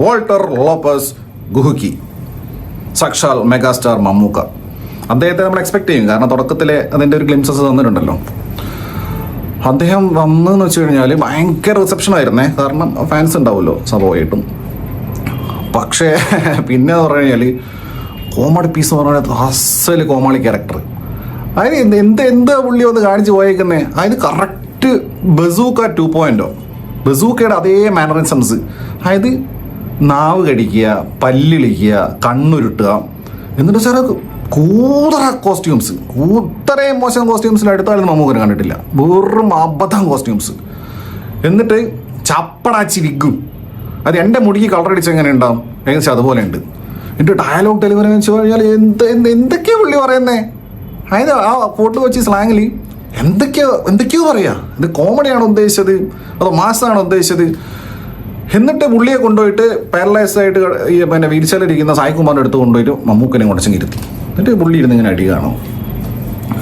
Walter Lopez ഗുഹുക്കി. സാക്ഷാൽ megastar Mammukka. അദ്ദേഹത്തെ നമ്മൾ എക്സ്പെക്ട് ചെയ്യും. കാരണം തുടക്കത്തിലെ അതിന്റെ ഒരു ഗ്ലിംസസ് തന്നിട്ടുണ്ടല്ലോ. അദ്ദേഹം വന്നെന്ന് വെച്ച് കഴിഞ്ഞാൽ ഭയങ്കര റിസപ്ഷൻ ആയിരുന്നേ. കാരണം ഫാൻസ് ഉണ്ടാവുമല്ലോ സ്വാഭാവികമായിട്ടും. പക്ഷേ പിന്നെ എന്ന് പറഞ്ഞു കഴിഞ്ഞാൽ കോമഡി പീസ് എന്ന് പറഞ്ഞാൽ അസൽ കോമാളി ക്യാരക്ടർ അതിന് എന്ത് എന്ത് പുള്ളി ഒന്ന് കാണിച്ച് പോയേക്കുന്നേ? അതിന് കറക്റ്റ് ബസൂക്ക ടു പോയിന്റോ ബസൂക്കയുടെ അതേ മാനറിസംസ് അതായത് നാവ് കടിക്കുക പല്ലിളിക്കുക കണ്ണുരുട്ടുക. എന്നിട്ട് സാറേ കൂതറ കോസ്റ്റ്യൂംസ്. കൂത്തറയും മോശം കോസ്റ്റ്യൂംസിൽ അടുത്താലും നമുക്ക് കണ്ടിട്ടില്ല. വെറും അബദ്ധം കോസ്റ്റ്യൂംസ്. എന്നിട്ട് ചപ്പടാച്ചി വിഗും അത് എന്റെ മുടിക്ക് കളർ അടിച്ച് എങ്ങനെ ഉണ്ടാവും? ഏകദേശം അതുപോലെ ഉണ്ട്. എന്റെ ഡയലോഗ് ഡെലിവറി വെച്ച് കഴിഞ്ഞാൽ എന്ത് എന്ത് എന്തൊക്കെയാണ് പുള്ളി പറയുന്നേ? അതായത് ആ ഫോട്ടോ വെച്ച് സ്ലാങ്ങിൽ എന്തൊക്കെയോ എന്തൊക്കെയോ പറയുക ഇത് കോമഡിയാണോ ഉദ്ദേശിച്ചത്? അതോ മാസമാണോ ഉദ്ദേശിച്ചത്? എന്നിട്ട് പുള്ളിയെ കൊണ്ടുപോയിട്ട് പാരലൈസ് ആയിട്ട് പിന്നെ വീൽച്ചേലിരിക്കുന്ന സായികുമാറിന്റെ അടുത്ത് കൊണ്ടുപോയിട്ട് മമ്മൂക്കനെ കൊണ്ടച്ചങ്ങ് ഇരുത്തി. എന്നിട്ട് പുള്ളി ഇരുന്ന് ഇങ്ങനെ അടി കാണും.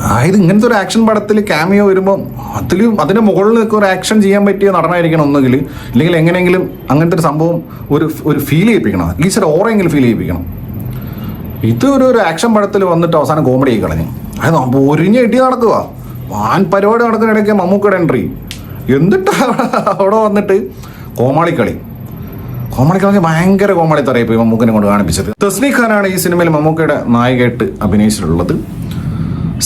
അതായത് ഇങ്ങനത്തെ ഒരു ആക്ഷൻ പടത്തിൽ ക്യാമിയോ വരുമ്പോൾ അതിലും അതിന്റെ മുകളിൽ നിൽക്കുക ഒരു ആക്ഷൻ ചെയ്യാൻ പറ്റിയ നടനായിരിക്കണം ഒന്നുകിൽ ഇല്ലെങ്കിൽ എങ്ങനെയെങ്കിലും അങ്ങനത്തെ ഒരു സംഭവം ഒരു ഒരു ഫീൽ ചെയ്യിപ്പിക്കണം. അറ്റ്ലീസ്റ്റ് ഓറെങ്കിലും ഫീൽ ചെയ്യിപ്പിക്കണം. ഇത് ഒരു ഒരു ആക്ഷൻ പടത്തിൽ വന്നിട്ട് അവസാനം കോമഡി ആയി കളഞ്ഞു. അത് ഒരിഞ്ഞ ഇടി നടക്കുക. വാൻ പരിപാടി നടക്കുന്ന ഇടയ്ക്ക് മമ്മൂക്കയുടെ എൻട്രി എന്നിട്ട് അവിടെ വന്നിട്ട് കോമാളിക്കളി. കോമാളിക്കളി കളി ഭയങ്കര കോമാളി തറയിപ്പ് മമ്മൂക്കിനെ കൊണ്ട് കാണിപ്പിച്ചത്. തസ്നി ഖാനാണ് ഈ സിനിമയിൽ മമ്മൂക്കയുടെ നായികയായിട്ട് അഭിനയിച്ചിട്ടുള്ളത്.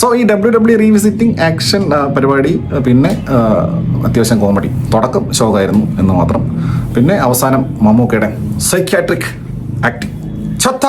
സോ ഈ ഡബ്ല്യു ഡബ്ല്യു റീവിസിറ്റിംഗ് ആക്ഷൻ പരിപാടി പിന്നെ അത്യാവശ്യം കോമഡി തുടക്കം ശോകമായിരുന്നു എന്ന് മാത്രം. പിന്നെ അവസാനം മമ്മൂക്കയുടെ സൈക്യാട്രിക് ആക്ടിങ് ഛത്ത